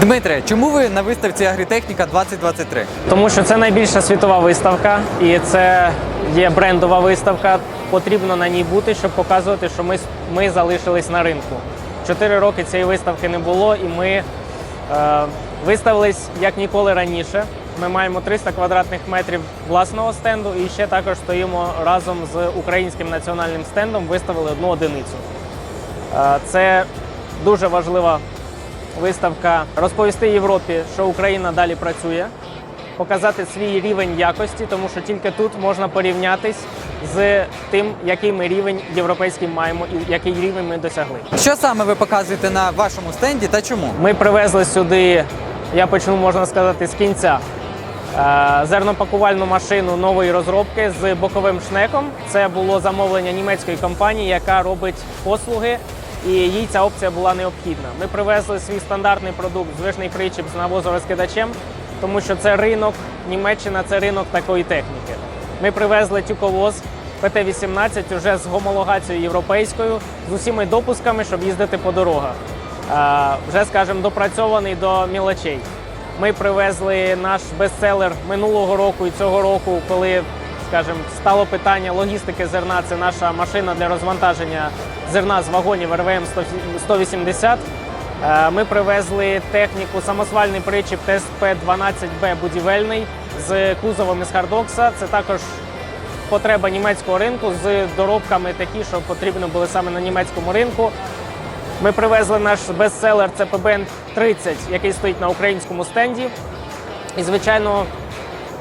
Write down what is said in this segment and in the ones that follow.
Дмитре, чому ви на виставці Агрітехніка 2023? Тому що це найбільша світова виставка, і це є брендова виставка. Потрібно на ній бути, щоб показувати, що ми, ми залишились на ринку. Чотири роки цієї виставки не було, і ми е, виставились як ніколи раніше. Ми маємо 300 квадратних метрів власного стенду, і ще також стоїмо разом з українським національним стендом. Виставили одну одиницю. Е, Це дуже важлива виставка розповісти Європі, що Україна далі працює, показати свій рівень якості, тому що тільки тут можна порівнятись з тим, який ми рівень європейський маємо і який рівень ми досягли. Що саме ви показуєте на вашому стенді та чому? Ми привезли сюди, я почну можна сказати, з кінця. е, Зернопакувальну машину нової розробки з боковим шнеком. Це було замовлення німецької компанії, яка робить послуги, і їй ця опція була необхідна. Ми привезли свій стандартний продукт звичний причіп з навозорозкидачем, тому що це ринок Німеччина, це ринок такої техніки. Ми привезли тюковоз ПТ-18 вже з гомологацією європейською, з усіма допусками, щоб їздити по дорогах. Вже, скажімо, допрацьований до мілочей. Ми привезли наш бестселер минулого року і цього року, коли, скажімо, стало питання логістики зерна. Це наша машина для розвантаження зерна з вагонів РВМ 180. Е, Ми привезли техніку самосвальний причіп ТСП-12Б будівельний з кузовом із Хардокса. Це також потреба німецького ринку з доробками такі, що потрібні були саме на німецькому ринку. Ми привезли наш бестселер це ПБН 30, який стоїть на українському стенді. І, звичайно,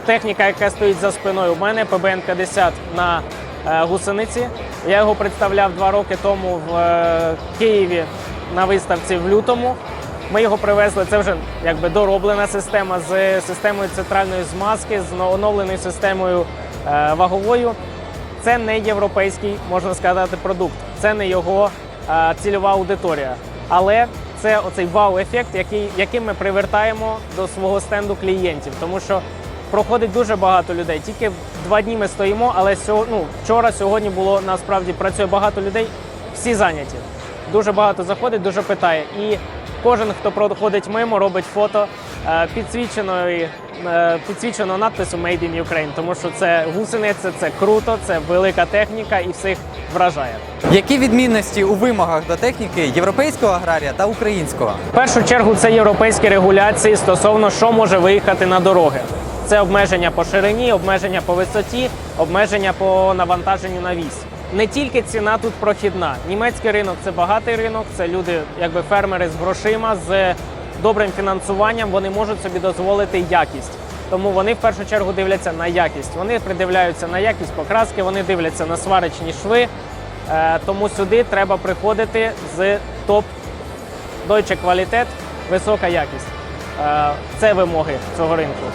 техніка, яка стоїть за спиною у мене, ПБН 50 на е, гусениці. Я його представляв два роки тому в е, Києві на виставці в лютому. Ми його привезли. Це вже якби дороблена система з системою центральної змазки, з оновленою системою е, ваговою. Це не європейський, можна сказати, продукт. Це не його е, цільова аудиторія. Але це оцей вау-ефект, який, яким ми привертаємо до свого стенду клієнтів. Тому що проходить дуже багато людей. Тільки два дні ми стоїмо, але ну, вчора, сьогодні було насправді працює багато людей, всі зайняті. Дуже багато заходить, дуже питає. І кожен, хто проходить мимо, робить фото е, підсвіченої, е, підсвіченого надпису Made in Ukraine, тому що це гусениця, це круто, це велика техніка і всіх вражає. Які відмінності у вимогах до техніки європейського аграрія та українського? В першу чергу це європейські регуляції стосовно що може виїхати на дороги. Це обмеження по ширині, обмеження по висоті, обмеження по навантаженню на вісь. Не тільки ціна тут прохідна. Німецький ринок це багатий ринок, це люди, якби фермери з грошима, з добрим фінансуванням. Вони можуть собі дозволити якість. Тому вони в першу чергу дивляться на якість. Вони придивляються на якість покраски, вони дивляться на сварочні шви. Е, Тому сюди треба приходити з топ Deutsche Qualität, висока якість. Е, Це вимоги цього ринку.